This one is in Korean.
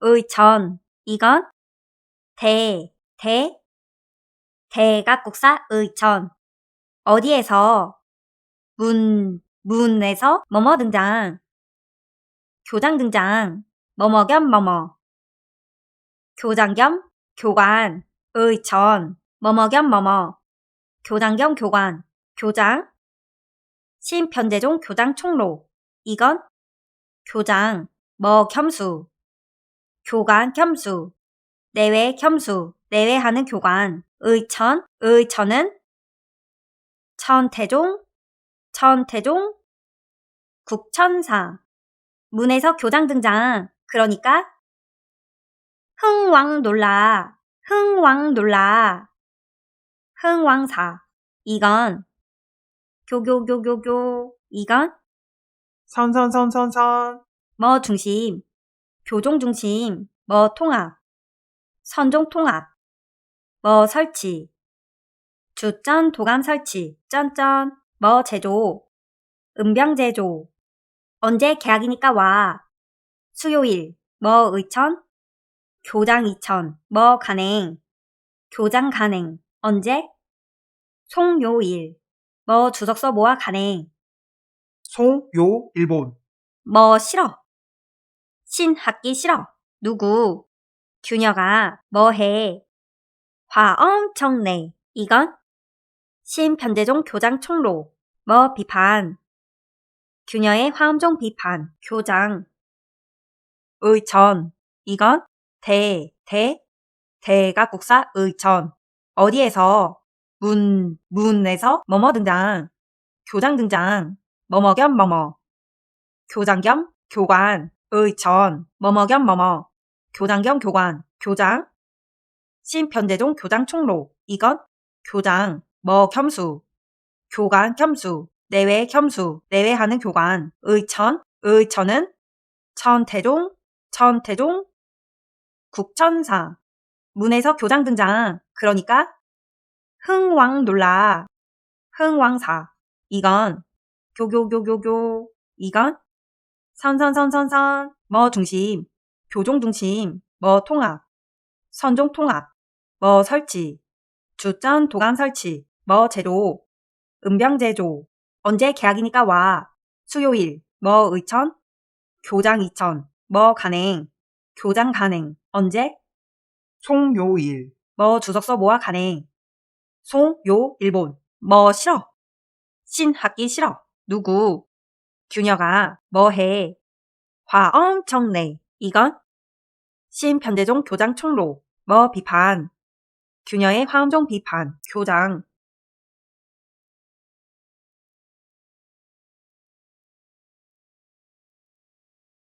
의천 이건 대, 대, 대각국사 의천 어디에서? 문, 문에서? 뭐뭐 등장. 교장 등장. 뭐뭐 겸 뭐뭐. 교장 겸 교관 의천 뭐뭐 겸 뭐뭐. 교장 겸 교관. 교장. 신편제종 교장 총로. 이건 교장. 뭐 겸수 교관 겸수. 내외 겸수. 내외하는 교관. 의천. 의천은 천태종. 천태종. 국천사. 문에서 교장 등장. 그러니까 흥왕 놀라. 흥왕 놀라. 흥왕사. 이건 교교교교교. 이건 선선선선선. 뭐 중심 교종 중심 뭐 통합 선종 통합 뭐 설치 주전 도감 설치 쩐쩐 뭐 제조 은병 제조. 언제 계약이니까 와. 수요일 뭐 의천 교장 이천 뭐 간행 교장 간행. 언제? 송요일 뭐 주석서 모아 간행. 송요 일본. 뭐 싫어 신학기 싫어 누구? 규녀가 뭐해? 화 엄청 내. 이건 신편제종 교장 총로. 뭐 비판? 규녀의 화엄종 비판. 교장. 의천. 이건 대, 대, 대각국사 의천. 어디에서? 문, 문에서 뭐뭐 등장. 교장 등장. 뭐뭐 겸 뭐뭐. 교장 겸 교관 의천 뭐뭐 겸 뭐뭐. 교장 겸 교관 교장. 신편제종 교장 총로 이건 교장 뭐 겸수. 교관 겸수 내외 겸수 내외하는 교관. 의천 의천은 천태종 천태종 국천사. 문에서 교장 등장. 그러니까 흥왕 놀라 흥왕사. 이건 교교교교교. 이건 선선선선선 뭐 중심 교종 중심 뭐 통합 선종 통합 뭐 설치 주전 도감 설치 뭐 제조 은병 제조 언제 계약이니까 와 수요일 뭐 의천 교장 이천 뭐 간행 교장 간행 언제? 송요일. 뭐 주석서 모아 간행. 송요 일본 뭐 싫어? 신학기 싫어? 누구 규녀가 뭐해? 화 엄청 내 이건? 신편제종 교장 총로 뭐 비판? 규녀의 화엄종 비판 교장